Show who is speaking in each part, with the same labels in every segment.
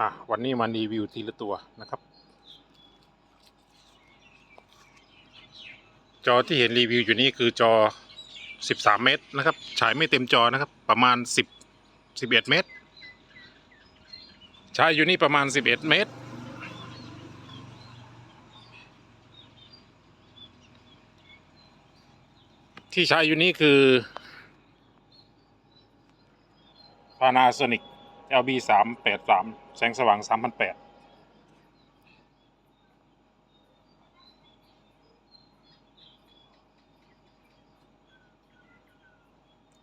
Speaker 1: อะวันนี้มารีวิวทีละตัวนะครับ จอที่เห็นรีวิวอยู่นี่คือจอ 13 เมตรนะครับ ฉายไม่เต็มจอนะครับ ประมาณ 10 11 เมตร ฉายอยู่นี่ประมาณ 11 เมตร ที่ใช้อยู่นี่คือ Panasonic LB สามแปดสามแสงสว่างสามพันแปด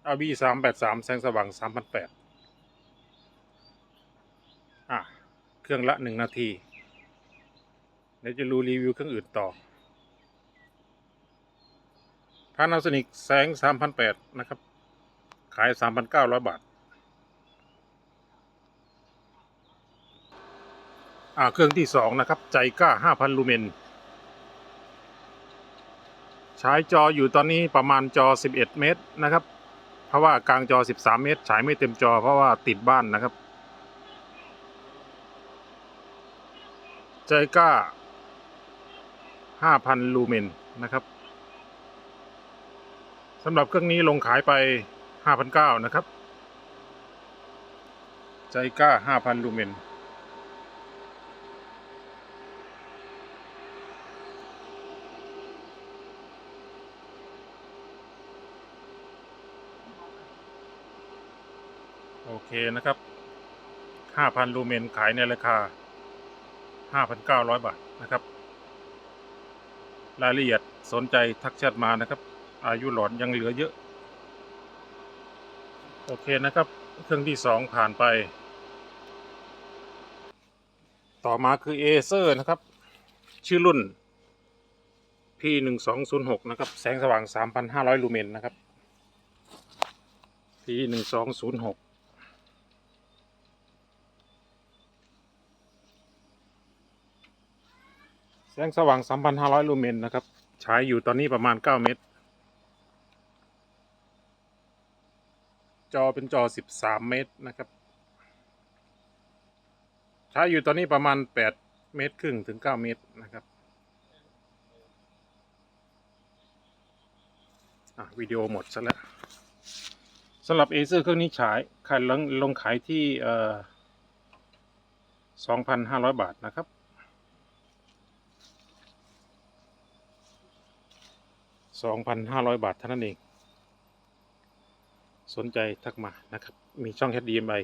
Speaker 1: อาบีสามแปดสามแสงสว่างสามพันแปดอะ เครื่องละหนึ่งนาที เดี๋ยวจะรู้รีวิวเครื่องอื่นต่อพานาสนิกแสงสามพันแปดนะครับ ขายสามพันเก้าร้อยบาท เครื่องที่สองนะครับ ใจกล้า5,000ลูเมน ใช้จออยู่ตอนนี้ประมาณจอ 11 เมตรนะครับ เพราะว่ากลางจอ 13 เมตรฉายไม่เต็มจอเพราะว่าติดบ้านนะครับ ใจกล้า5,000 ลูเมนนะครับสำหรับเครื่องนี้ลงขายไป 5,900 นะครับ ใจกล้า 5,000 ลูเมน เคนะครับ 5,000 ลูเมนขายในราคา 5,900 บาทนะครับ รายละเอียดสนใจทักแชทมานะครับ อายุหลอนยังเหลือเยอะ โอเคนะครับ เครื่องที่สองผ่านไป ต่อมาคือเอเซอร์นะครับ ชื่อรุ่น P1206 นะครับ แสงสว่าง 3,500 ลูเมนนะครับ P1206 แสงสว่าง 3,500 ลูเมนนะครับ ใช้อยู่ตอนนี้ประมาณ 9 เมตร จอเป็นจอ 13 เมตรนะครับ ใช้อยู่ตอนนี้ประมาณ 8 เมตรครึ่งถึง 9 เมตรนะครับอะวิดีโอหมดซะแล้วสำหรับเอเซอร์เครื่องนี้ฉายขายลงลงขายที่ 2,500 บาทนะครับ 2,500 บาทเท่านั้นเอง สนใจทักมานะครับ มีช่อง HDMI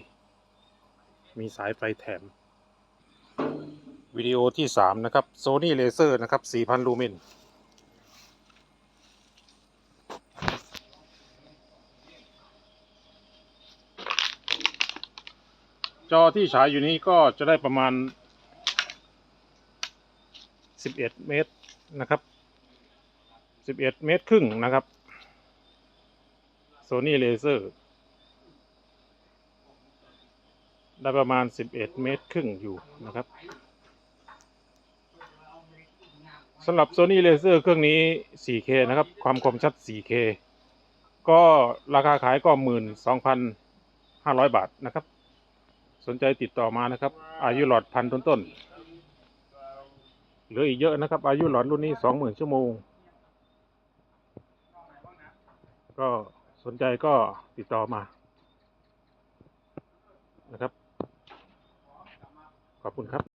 Speaker 1: มีสายไฟแถม วิดีโอที่ 3 นะครับ Sony Laser นะครับ 4,000 ลูเมนจอที่ฉายอยู่นี้ก็จะได้ประมาณ 11 เมตรนะครับ 11เอ็ดเมตรครึ่งนะครับ Sony Laser ได้ประมาณ11เมตรครึ่งอยู่นะครับสำหรับ Sony Laser เครื่องนี้ 4K นะครับ ความคมชัด 4K ก็ราคาขายก็ 12,500 บาทนะครับ สนใจติดต่อมานะครับ อายุหลอดพันต้นๆเหลืออีกเยอะนะครับ อายุหลอดรุ่นนี้ 20,000 ชั่วโมง ก็สนใจก็ติดต่อมา นะครับ ขอบคุณครับ